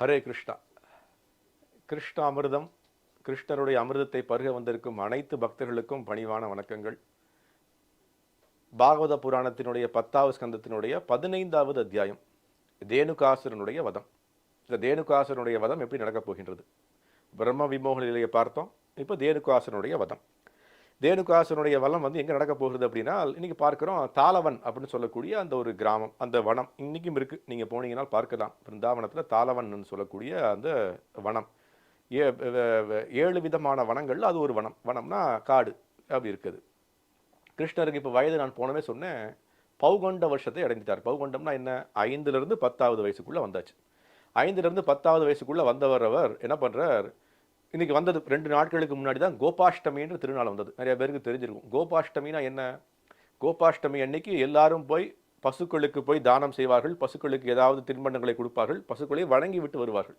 ஹரே கிருஷ்ணா. கிருஷ்ண அமிர்தம் கிருஷ்ணருடைய அமிர்தத்தை பருக வந்திருக்கும் அனைத்து பக்தர்களுக்கும் பணிவான வணக்கங்கள். பாகவத புராணத்தினுடைய பத்தாவது ஸ்கந்தத்தினுடைய பதினைந்தாவது அத்தியாயம் தேனுகாசுரனுடைய வதம். இந்த தேனுகாசுரனுடைய வதம் எப்படி நடக்கப் போகின்றது? பிரம்ம விமோக நிலையை பார்த்தோம் இப்போ தேனுகாசுரனுடைய வதம். ரேணுகாசனுடைய வளம் வந்து எங்கே நடக்க போகிறது அப்படின்னா இன்றைக்கி பார்க்குறோம் தாளவன் அப்படின்னு சொல்லக்கூடிய அந்த ஒரு கிராமம் அந்த வனம். இன்றைக்கும் இருக்குது நீங்கள் போனீங்கன்னா பார்க்கலாம். பிருந்தாவனத்தில் தாளவன் சொல்லக்கூடிய அந்த வனம். ஏ ஏழு விதமான வனங்களில் அது ஒரு வனம். வனம்னா காடு அப்படி இருக்குது. கிருஷ்ணருக்கு இப்போ வயது நான் போனவே சொன்னேன். பௌகொண்ட வருஷத்தை அடைந்துட்டார். பௌகொண்டம்னா என்ன? ஐந்துலேருந்து பத்தாவது வயசுக்குள்ளே வந்தாச்சு. ஐந்துலேருந்து பத்தாவது வயசுக்குள்ளே வந்தவர் அவர் என்ன பண்ணுறார் இன்றைக்கி வந்தது ரெண்டு நாட்களுக்கு முன்னாடி தான் கோபாஷ்டமின்ற திருநாள் வந்தது. நிறைய பேருக்கு தெரிஞ்சிருக்கும். கோபாஷ்டமினா என்ன? கோபாஷ்டமி அன்னைக்கு எல்லாரும் போய் பசுக்களுக்கு போய் தானம் செய்வார்கள். பசுக்களுக்கு ஏதாவது தின்பண்டங்களை கொடுப்பார்கள். பசுக்களை வணங்கி விட்டு வருவார்கள்.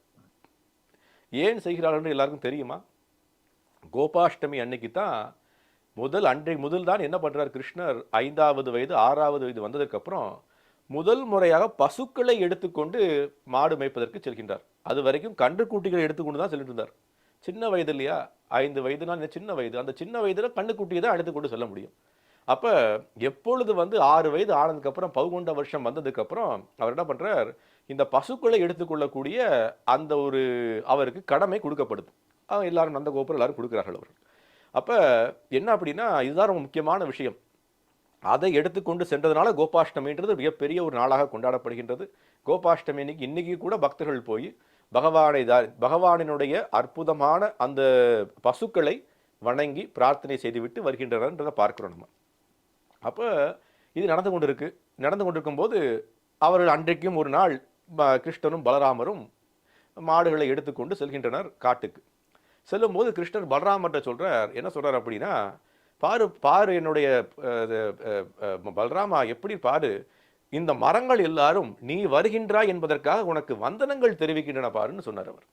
ஏன் செய்கிறார்கள் என்று எல்லாருக்கும் தெரியுமா? கோபாஷ்டமி அன்னைக்கு தான் முதல் அன்றை முதல் தான் என்ன பண்ணுறார் கிருஷ்ணர்? ஐந்தாவது வயது ஆறாவது வயது வந்ததுக்கப்புறம் முதல் முறையாக பசுக்களை எடுத்துக்கொண்டு மாடு மேய்ப்பதற்கு செல்கின்றார். அது வரைக்கும் கன்று கூட்டிகளை எடுத்துக்கொண்டு தான் செல்கின்றார் சின்ன வயது இல்லையா? ஐந்து வயதுனா சின்ன வயது? அந்த சின்ன வயதில் கண்ணுக்குட்டியை தான் எடுத்துக்கொண்டு சொல்ல முடியும். அப்போ எப்பொழுது வந்து ஆறு வயது ஆனதுக்கப்புறம் அப்புறம் வருஷம் வந்ததுக்கப்புறம் அவர் என்ன பண்ணுறார் இந்த பசுக்களை எடுத்துக்கொள்ளக்கூடிய அந்த ஒரு அவருக்கு கடமை கொடுக்கப்படுது. எல்லாரும் நந்த கோபுரம் எல்லாரும் கொடுக்குறார்கள் அவர் அப்போ என்ன அப்படின்னா இதுதான் ரொம்ப முக்கியமான விஷயம். அதை எடுத்துக்கொண்டு சென்றதுனால கோபாஷ்டமின்றது மிகப்பெரிய ஒரு நாளாக கொண்டாடப்படுகின்றது. கோபாஷ்டமி இன்னைக்கு இன்றைக்கி கூட பக்தர்கள் போய் பகவானை தான் பகவானினுடைய அற்புதமான அந்த பசுக்களை வணங்கி பிரார்த்தனை செய்துவிட்டு வருகின்றனன்றதை பார்க்கிறோம் நம்ம. அப்போ இது நடந்து கொண்டிருக்கு. நடந்து கொண்டிருக்கும்போது அவர்கள் அன்றைக்கும் ஒரு நாள் கிருஷ்ணனும் கிருஷ்ணரும் பலராமரும் மாடுகளை எடுத்துக்கொண்டு செல்கின்றனர் காட்டுக்கு. செல்லும்போது கிருஷ்ணர் பலராமர்கிட்ட சொல்கிறார் என்ன சொல்கிறார் அப்படின்னா பாரு பாரு என்னுடைய பலராமா எப்படி பாரு இந்த மரங்கள் எல்லாரும் நீ வருகின்றாய் என்பதற்காக உனக்கு வந்தனங்கள் தெரிவிக்கின்றன பாருன்னு சொன்னார் அவர்.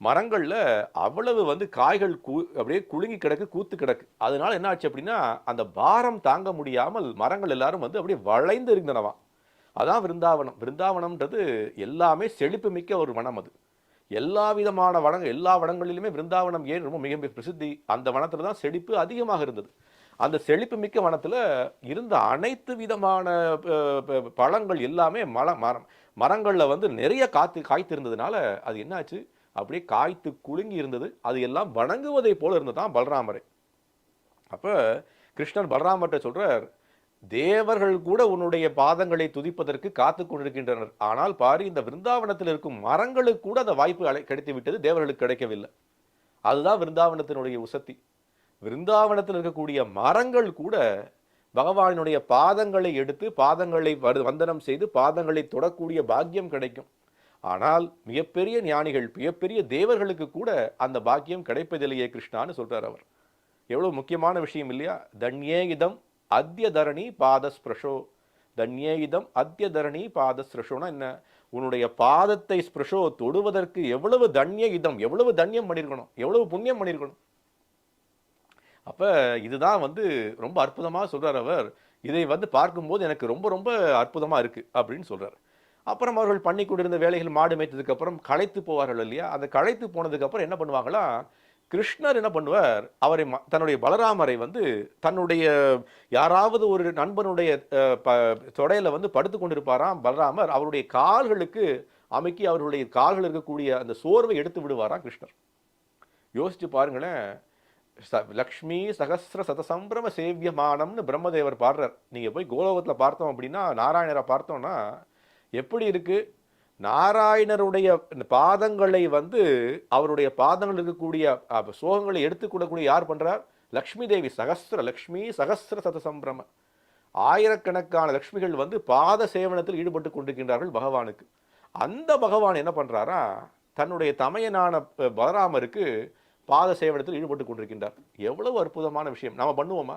மரங்களில் அவ்வளவு வந்து காய்கள் கூ அப்படியே குலுங்கி கிடக்கு கூத்து கிடக்கு. அதனால என்ன ஆச்சு அப்படின்னா அந்த பாரம் தாங்க முடியாமல் மரங்கள் எல்லாரும் வந்து அப்படியே வளைந்து இருந்தனவா. அதான் விருந்தாவனம். விருந்தாவனம்ன்றது எல்லாமே செழிப்பு மிக்க ஒரு வனம் அது. எல்லா விதமான வனங்கள் எல்லா வனங்களிலுமே விருந்தாவனம் ஏன் ரொம்ப மிக மிக பிரசித்தி அந்த வனத்தில் தான் செழிப்பு அதிகமாக இருந்தது. அந்த செழிப்பு மிக்க வனத்தில் இருந்த அனைத்து விதமான ப- பழங்கள் எல்லாமே மல மரம் மரங்களில் வந்து நிறைய காத்து காய்த்திருந்ததுனால அது என்னாச்சு? அப்படியே காய்த்து குலுங்கி இருந்தது. அது எல்லாம் வணங்குவதை போல இருந்ததான் பலராமரை. அப்போ கிருஷ்ணர் பலராமர்கிட்ட சொல்கிறார் தேவர்கள் கூட உன்னுடைய பாதங்களை துதிப்பதற்கு காத்து கொண்டிருக்கின்றனர். ஆனால் பாரு இந்த விருந்தாவனத்தில் இருக்கும் மரங்களுக்கு கூட அந்த வாய்ப்பு கிடைத்து விட்டது தேவர்களுக்கு கிடைக்கவில்லை. அதுதான் விருந்தாவனத்தினுடைய உசத்தி. விருந்தாவனத்தில் இருக்கக்கூடிய மரங்கள் கூட பகவானுடைய பாதங்களை எடுத்து பாதங்களை வரு- வந்தனம் செய்து பாதங்களை தொடக்கூடிய பாக்கியம் கிடைக்கும். ஆனால் மிகப்பெரிய ஞானிகள் மிகப்பெரிய தேவர்களுக்கு கூட அந்த பாக்கியம் கிடைப்பதில்லையே கிருஷ்ணான்னு சொல்கிறார் அவர். எவ்வளோ முக்கியமான விஷயம் இல்லையா? தன்யே இதம் அத்திய தரணி பாதஸ்பிரஷோ. தன்யே இதம் அத்திய தரணி பாதஸ்பிரஷோனா என்ன? உன்னுடைய பாதத்தை ஸ்பிரஷோ தொடுவதற்கு எவ்வளவு தன்ய இதம் எவ்வளவு தன்யம் பண்ணியிருக்கணும் எவ்வளவு புண்ணியம் பண்ணியிருக்கணும் அப்போ இதுதான் வந்து ரொம்ப அற்புதமாக சொல்கிறார் அவர். இதை வந்து பார்க்கும்போது எனக்கு ரொம்ப ரொம்ப அற்புதமாக இருக்குது அப்படின்னு சொல்கிறார் அப்புறம் அவர்கள் பண்ணி கொண்டிருந்த வேலைகள் மாடு மேய்த்ததுக்கப்புறம் களைத்து போவார்கள் இல்லையா? அந்த களைத்து போனதுக்கப்புறம் என்ன பண்ணுவாங்களா? கிருஷ்ணர் என்ன பண்ணுவார்? அவரை ம- தன்னுடைய பலராமரை வந்து தன்னுடைய யாராவது ஒரு நண்பனுடைய ப- தொடையில் வந்து படுத்து கொண்டிருப்பாராம் பலராமர். அவருடைய கால்களுக்கு அமைக்கி அவர்களுடைய கால்கள் இருக்கக்கூடிய அந்த சோர்வை எடுத்து விடுவாராம் கிருஷ்ணர். யோசித்து பாருங்களேன். ச- லக்ஷ்மி சகஸ்ர சதசம்பிரம சேவியமானம்னு பிரம்மதேவர் பாடுறார். நீங்கள் போய் கோலோகத்தில் பார்த்தோம் அப்படின்னா நாராயணரை பார்த்தோம்னா எப்படி இருக்குது நாராயணருடைய பாதங்களை வந்து அவருடைய பாதங்கள் இருக்கக்கூடிய சோகங்களை எடுத்துக்கூடக்கூடிய யார் பண்ணுறார் லக்ஷ்மி தேவி சகசிர லக்ஷ்மி சகஸ்ர சதசம்பிரம. ஆயிரக்கணக்கான லக்ஷ்மிகள் வந்து பாத சேவனத்தில் ஈடுபட்டு கொண்டிருக்கின்றார்கள் பகவானுக்கு. அந்த பகவான் என்ன பண்ணுறாரா தன்னுடைய தமையனான பலராமருக்கு பாத சேவனத்தில் ஈடுபட்டு கொண்டிருக்கின்றார். எவ்வளவு அற்புதமான விஷயம். நாம் பண்ணுவோமா?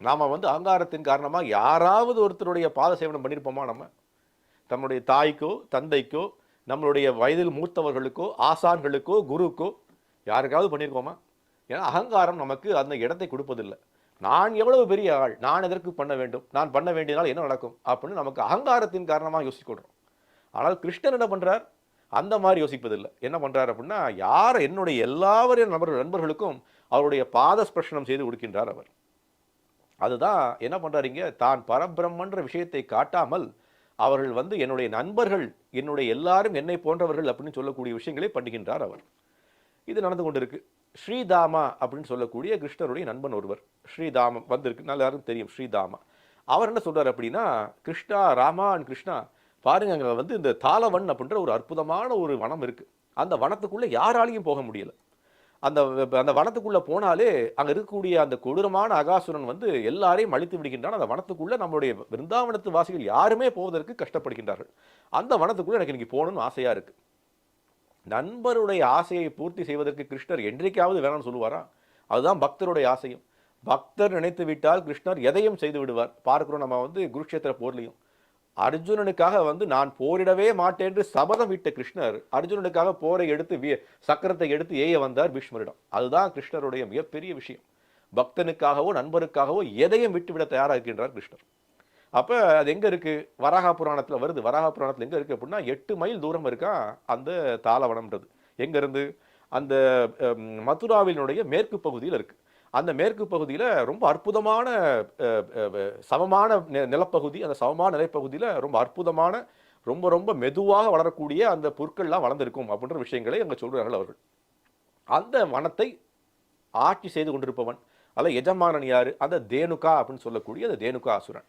நாம் வந்து அகங்காரத்தின் காரணமாக யாராவது ஒருத்தருடைய பாத சேவனம் பண்ணியிருப்போமா நம்ம? தன்னுடைய தாய்க்கோ தந்தைக்கோ நம்மளுடைய வயதில் மூத்தவர்களுக்கோ ஆசான்களுக்கோ குருக்கோ யாருக்காவது பண்ணியிருக்கோமா ஏன்னா அகங்காரம் நமக்கு அந்த இடத்தை கொடுப்பதில்லை. நான் எவ்வளவு பெரிய ஆள் நான் எதற்கு பண்ண வேண்டும்? நான் பண்ண வேண்டியதால் என்ன நடக்கும்? அப்படின்னு நமக்கு அகங்காரத்தின் காரணமாக யோசிக்கொள்றோம் ஆனால் கிருஷ்ணன் என்ன பண்ணுறார் அந்த மாதிரி யோசிப்பதில்லை. என்ன பண்ணுறாரு அப்படின்னா யார் என்னுடைய எல்லாவரையும் நபர்கள் நண்பர்களுக்கும் அவருடைய பாத ஸ்பர்ஷனம் செய்து கொடுக்கின்றார் அவர். அதுதான் என்ன பண்ணுறாருங்க தான் பரபிரம்மன்ற விஷயத்தை காட்டாமல் அவர்கள் வந்து என்னுடைய நண்பர்கள் என்னுடைய எல்லாரும் என்னை போன்றவர்கள் அப்படின்னு சொல்லக்கூடிய விஷயங்களை பண்ணுகின்றார் அவர். இது நடந்து கொண்டிருக்கு. ஸ்ரீதாமா அப்படின்னு சொல்லக்கூடிய கிருஷ்ணருடைய நண்பன் ஒருவர். ஸ்ரீதாமம் வந்திருக்கு. நல்லா தெரியும். ஸ்ரீதாமா. அவர் என்ன சொல்கிறார் அப்படின்னா கிருஷ்ணா ராமா அண்ட் கிருஷ்ணா பாருங்க அங்கே வந்து இந்த தாளவன் அப்படின்ற ஒரு அற்புதமான ஒரு வனம் இருக்குது அந்த வனத்துக்குள்ளே யாராலையும் போக முடியல. அந்த அந்த வனத்துக்குள்ளே போனாலே அங்கே இருக்கக்கூடிய அந்த கொடூரமான அகாசுரன் வந்து எல்லாரையும் அழித்து விடுகின்றான். அந்த வனத்துக்குள்ளே நம்மளுடைய விருந்தாவனத்து வாசிகள் யாருமே போவதற்கு கஷ்டப்படுகின்றார்கள். அந்த வனத்துக்குள்ளே எனக்கு இன்றைக்கி போகணும்னு ஆசையாக இருக்குது நண்பருடைய ஆசையை பூர்த்தி செய்வதற்கு கிருஷ்ணர் என்றைக்காவது வேணாம்னு சொல்லுவாரா? அதுதான் பக்தருடைய ஆசையும். பக்தர் நினைத்து விட்டால் கிருஷ்ணர் எதையும் செய்து விடுவார். பார்க்கிறோம் நம்ம வந்து குருக்ஷேத்திர போர்லையும். அர்ஜுனனுக்காக வந்து நான் போரிடவே மாட்டேன் என்று சபதம் விட்ட கிருஷ்ணர் அர்ஜுனனுக்காக போரை எடுத்து சக்கரத்தை எடுத்து ஏய வந்தார் பீஷ்மரிடம். அதுதான் கிருஷ்ணருடைய மிகப்பெரிய விஷயம். பக்தனுக்காகவோ நண்பருக்காகவோ எதையும் விட்டுவிட தயாராக இருக்கின்றார் கிருஷ்ணர். அப்போ அது எங்கே இருக்குது வராகா புராணத்தில் வருது. வராக புராணத்தில் எங்கே இருக்குது அப்படின்னா எட்டு மைல் தூரம் இருக்கா? அந்த தாளவனம்ன்றது. எங்கேருந்து அந்த மதுராவினுடைய மேற்கு பகுதியில் இருக்குது அந்த மேற்கு பகுதியில் ரொம்ப அற்புதமான சமமான நிலப்பகுதி அந்த சமமான நிலப்பகுதியில் ரொம்ப அற்புதமான ரொம்ப ரொம்ப மெதுவாக வளரக்கூடிய அந்த பொருட்கள்லாம் வளர்ந்துருக்கும் அப்படின்ற விஷயங்களை அங்கே சொல்கிறார்கள் அவர்கள். அந்த வனத்தை ஆட்சி செய்து கொண்டிருப்பவன் அல்ல எஜமானன் யார்? அந்த தேனுகா அப்படின்னு சொல்லக்கூடிய அந்த தேனுகா அசுரன்.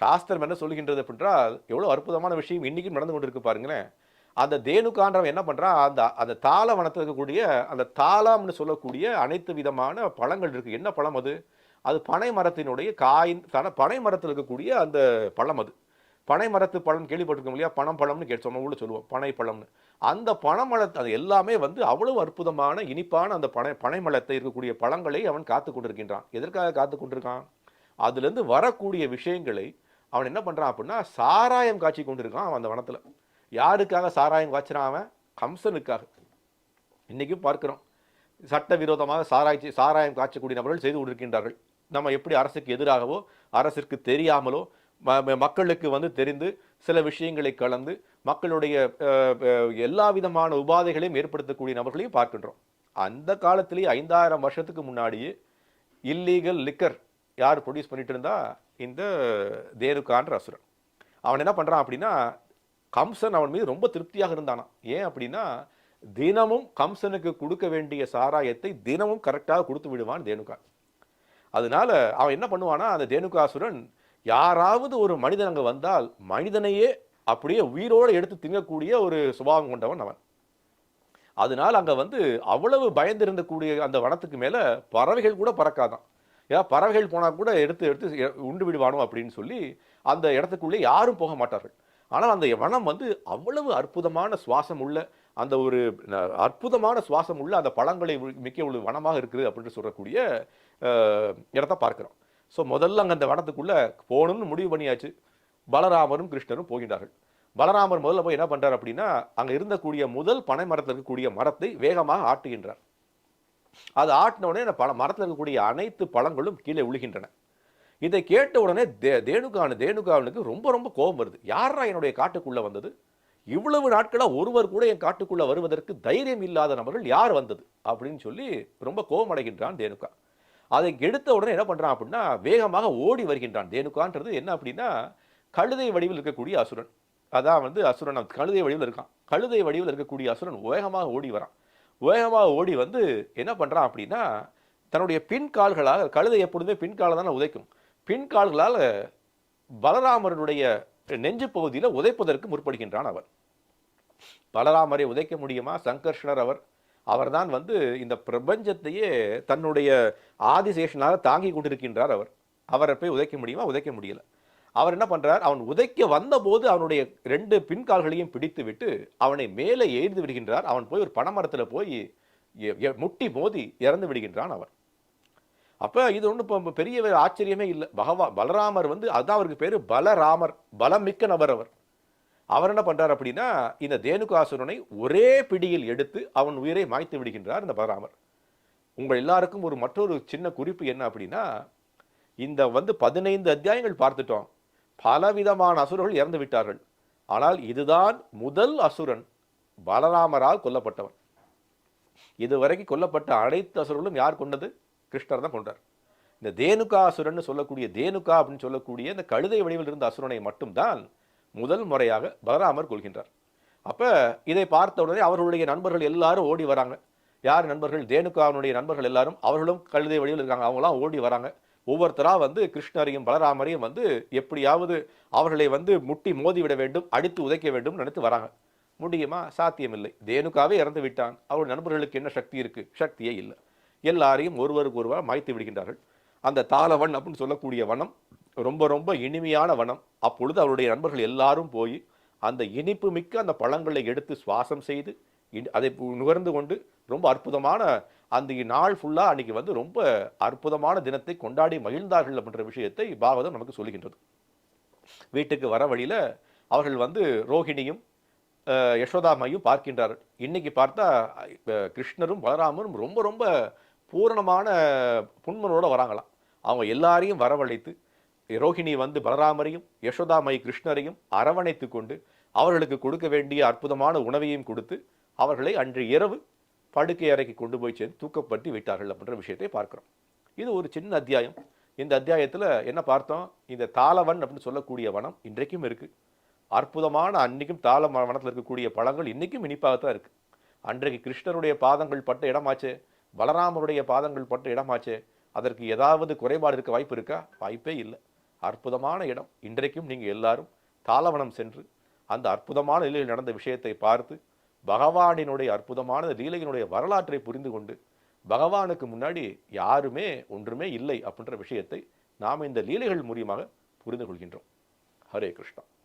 சாஸ்திரம் என்ன சொல்லுகின்றது அப்படின்றால் எவ்வளோ அற்புதமான விஷயம் இன்றைக்கும் நடந்து கொண்டிருக்கு பாருங்களேன். அந்த தேனுகான்றவன் என்ன பண்ணுறான் அந்த அந்த தாள வனத்தில் இருக்கக்கூடிய அந்த தாளம்னு சொல்லக்கூடிய அனைத்து விதமான பழங்கள் இருக்குது என்ன பழம் அது? அது பனை மரத்தினுடைய காய் தன- பனை மரத்தில் இருக்கக்கூடிய அந்த பழம் அது. பனை மரத்து பழம் கேள்விப்பட்டிருக்கோம் இல்லையா? பணம் பழம்னு கேட்டு சொன்ன ஊர்ல சொல்லுவோம் பனை பழம்னு. அந்த பனைமலத்தை அது எல்லாமே வந்து அவ்வளவு அற்புதமான இனிப்பான அந்த பனை பனைமலத்தை இருக்கக்கூடிய பழங்களை அவன் காத்து கொண்டிருக்கின்றான். எதற்காக காத்து கொண்டிருக்கான்? அதுலேருந்து வரக்கூடிய விஷயங்களை அவன் என்ன பண்ணுறான் அப்படின்னா சாராயம் காட்சி கொண்டிருக்கான் அவன் அந்த வனத்தில். யாருக்காக சாராயம் காய்ச்சிறான் அவன்? கம்சனுக்காக. இன்னைக்கும் பார்க்குறோம். சட்டவிரோதமாக சாராய்ச்சி சாராயம் காய்ச்சக்கூடிய நபர்கள் செய்து கொண்டிருக்கின்றார்கள். நம்ம எப்படி அரசுக்கு எதிராகவோ அரசிற்கு தெரியாமலோ ம- ம- மக்களுக்கு வந்து தெரிந்து சில விஷயங்களை கலந்து மக்களுடைய எல்லா விதமான உபாதைகளையும் ஏற்படுத்தக்கூடிய நபர்களையும் பார்க்கின்றோம். அந்த காலத்திலேயே ஐந்தாயிரம் வருஷத்துக்கு முன்னாடியே இல்லீகல் லிக்கர் யார் ப்ரொடியூஸ் பண்ணிட்டு இருந்தா? இந்த தேனுகான்ற அசுரன். அவன் என்ன பண்ணுறான் அப்படின்னா கம்சன் அவன் மீது ரொம்ப திருப்தியாக இருந்தானா ஏன் அப்படின்னா தினமும் கம்சனுக்கு கொடுக்க வேண்டிய சாராயத்தை தினமும் கரெக்டாக கொடுத்து விடுவான் தேனுகா. அதனால அவன் என்ன பண்ணுவானா அந்த தேனுகாசுரன் யாராவது ஒரு மனிதன் அங்கே வந்தால் மனிதனையே அப்படியே உயிரோடு எடுத்து திங்கக்கூடிய ஒரு சுபாவம் கொண்டவன் அவன். அதனால் அங்கே வந்து அவ்வளவு பயந்திருந்தக்கூடிய அந்த வனத்துக்கு மேலே பறவைகள் கூட பறக்காதான் ஏன் பறவைகள் போனால் கூட எடுத்து எடுத்து உண்டு விடுவானோ அப்படின்னு சொல்லி அந்த இடத்துக்குள்ளே யாரும் போக மாட்டார்கள். ஆனால் அந்த வனம் வந்து அவ்வளவு அற்புதமான சுவாசம் உள்ள அந்த ஒரு அற்புதமான சுவாசம் உள்ள அந்த பழங்களை மிக்க ஒரு வனமாக இருக்குது அப்படின்னு சொல்லக்கூடிய இடத்த பார்க்குறோம். ஸோ முதல்ல அங்கே அந்த வனத்துக்குள்ளே போகணும்னு முடிவு பண்ணியாச்சு. பலராமரும் கிருஷ்ணரும் போகின்றார்கள். பலராமர் முதல்ல போய் என்ன பண்ணுறார் அப்படின்னா அங்கே இருந்தக்கூடிய முதல் பனை மரத்தில் இருக்கக்கூடிய மரத்தை வேகமாக ஆட்டுகின்றார். அது ஆட்டின உடனே அந்த பல மரத்தில் இருக்கக்கூடிய அனைத்து பழங்களும் கீழே விழுகின்றன. இதை கேட்ட உடனே தே தேனுகானு தேனுகாவனுக்கு ரொம்ப ரொம்ப கோபம் வருது. யாரா என்னுடைய காட்டுக்குள்ளே வந்தது? இவ்வளவு நாட்களாக ஒருவர் கூட என் காட்டுக்குள்ளே வருவதற்கு தைரியம் இல்லாத நபர்கள் யார் வந்தது? அப்படின்னு சொல்லி ரொம்ப கோபம் அடைகின்றான் தேனுகா. அதை எடுத்த உடனே என்ன பண்ணுறான் அப்படின்னா வேகமாக ஓடி வருகின்றான். தேனுகான்றது என்ன அப்படின்னா கழுதை வடிவில் இருக்கக்கூடிய அசுரன். அதான் வந்து அசுரன் கழுதை வடிவில் இருக்கான். கழுதை வடிவில் இருக்கக்கூடிய அசுரன் வேகமாக ஓடி வரான். வேகமாக ஓடி வந்து என்ன பண்ணுறான் அப்படின்னா தன்னுடைய பின்கால்களாக கழுதை எப்பொழுதுமே பின் காலை தானே உதைக்கும். பின் கால்களால் நெஞ்சு பகுதியில் உதைப்பதற்கு முற்படுகின்றான் அவர். பலராமரை உதைக்க முடியுமா? சங்கர்ஷனர் அவர் அவர்தான் வந்து இந்த பிரபஞ்சத்தையே தன்னுடைய ஆதிசேஷனாக தாங்கி கொண்டிருக்கின்றார் அவர். அவரை போய் உதைக்க முடியுமா? உதைக்க முடியல. அவர் என்ன பண்ணுறார் அவன் உதைக்க வந்தபோது அவனுடைய ரெண்டு பின்கால்களையும் பிடித்து விட்டு அவனை மேலே எய்து விடுகின்றார். அவன் போய் ஒரு பனைமரத்துல போய் எ- எ- முட்டி மோதி இறந்து விடுகின்றான் அவன் அப்போ இது ஒன்றும் இப்போ பெரிய ஆச்சரியமே இல்லை. பகவா பலராமர் வந்து அதுதான் அவருக்கு பேர் பலராமர் பலமிக்க நபர் அவர். அவர் என்ன பண்ணுறார் அப்படின்னா இந்த தேனுகாசுரனை ஒரே பிடியில் எடுத்து அவன் உயிரை மாய்த்து விடுகின்றார் இந்த பலராமர். உங்கள் எல்லாருக்கும் ஒரு மற்றொரு சின்ன குறிப்பு என்ன அப்படின்னா இந்த வந்து பதினைந்து அத்தியாயங்கள் பார்த்துட்டோம். பலவிதமான அசுரர்கள் இறந்து விட்டார்கள். ஆனால் இதுதான் முதல் அசுரன் பலராமரால் கொல்லப்பட்டவன். இதுவரைக்கும் கொல்லப்பட்ட அனைத்து அசுரர்களும் யார் கொண்டது? கிருஷ்ணர் தான் கொண்டார். இந்த தேனுகா அசுரன் சொல்லக்கூடிய தேனுகா அப்படின்னு சொல்லக்கூடிய இந்த கழுதை வடிவில் இருந்த அசுரனை மட்டும்தான் முதல் முறையாக பலராமர் கொள்கின்றார் அப்போ இதை பார்த்த உடனே அவர்களுடைய நண்பர்கள் எல்லாரும் ஓடி வராங்க. யார் நண்பர்கள்? தேனுகாவினுடைய நண்பர்கள் எல்லாரும் அவர்களும் கழுதை வடிவில் இருக்காங்க. அவங்களாம் ஓடி வராங்க. ஒவ்வொருத்தராக வந்து கிருஷ்ணரையும் பலராமரையும் வந்து எப்படியாவது அவர்களை வந்து முட்டி மோதிவிட வேண்டும் அடித்து உதைக்க வேண்டும் நினைத்து வராங்க. முடியுமா? சாத்தியமில்லை. தேனுகாவே இறந்து விட்டான். அவருடைய நண்பர்களுக்கு என்ன சக்தி இருக்குது சக்தியே இல்லை. எல்லாரையும் ஒருவருக்கு ஒருவர் மாய்த்து விடுகின்றார்கள். அந்த தாளவன் அப்படின்னு சொல்லக்கூடிய வனம் ரொம்ப ரொம்ப இனிமையான வனம். அப்பொழுது அவருடைய நண்பர்கள் எல்லாரும் போய் அந்த இனிப்பு மிக்க அந்த பழங்களை எடுத்து சுவாசம் செய்து அதை நுகர்ந்து கொண்டு ரொம்ப அற்புதமான அந்த நாள் ஃபுல்லாக அன்னைக்கு வந்து ரொம்ப அற்புதமான தினத்தை கொண்டாடி மகிழ்ந்தார்கள் அப்படின்ற விஷயத்தை பாகவதம் நமக்கு சொல்லுகின்றது. வீட்டுக்கு வர வழியில் அவர்கள் வந்து ரோஹிணியும் யசோதாமையும் பார்க்கின்றார்கள். இன்னைக்கு பார்த்தா கிருஷ்ணரும் பலராமரும் ரொம்ப ரொம்ப பூரணமான புன்மனோட வராங்களாம். அவங்க எல்லாரையும் வரவழைத்து ரோஹிணி வந்து பலராமரையும் யசோதாமை கிருஷ்ணரையும் அரவணைத்து கொண்டு அவர்களுக்கு கொடுக்க வேண்டிய அற்புதமான உணவையும் கொடுத்து அவர்களை அன்று இரவு படுக்கை அறைக்கு கொண்டு போய் சேர்ந்து தூக்கப்பட்டு விட்டார்கள் அப்படின்ற விஷயத்தை பார்க்குறோம். இது ஒரு சின்ன அத்தியாயம். இந்த அத்தியாயத்தில் என்ன பார்த்தோம்? இந்த தாளவன் அப்படின்னு சொல்லக்கூடிய வனம் இன்றைக்கும் இருக்குது அற்புதமான அன்னைக்கும் தாள வனத்தில் இருக்கக்கூடிய பழங்கள் இன்னைக்கும் இனிப்பாகத்தான் இருக்குது அன்றைக்கு கிருஷ்ணருடைய பாதங்கள் பட்ட இடமாச்சே. பலராமருடைய பாதங்கள் பட்ட இடமாச்சே. அதற்கு ஏதாவது குறைபாடு இருக்க வாய்ப்பு இருக்கா வாய்ப்பே இல்லை. அற்புதமான இடம். இன்றைக்கும் நீங்கள் எல்லாரும் தாளவனம் சென்று அந்த அற்புதமான நிலையில் நடந்த விஷயத்தை பார்த்து பகவானினுடைய அற்புதமான லீலையினுடைய வரலாற்றை புரிந்து கொண்டு பகவானுக்கு முன்னாடி யாருமே ஒன்றுமே இல்லை அப்படின்ற விஷயத்தை நாம் இந்த லீலைகள் மூலியமாக புரிந்து கொள்கின்றோம். ஹரே கிருஷ்ணா.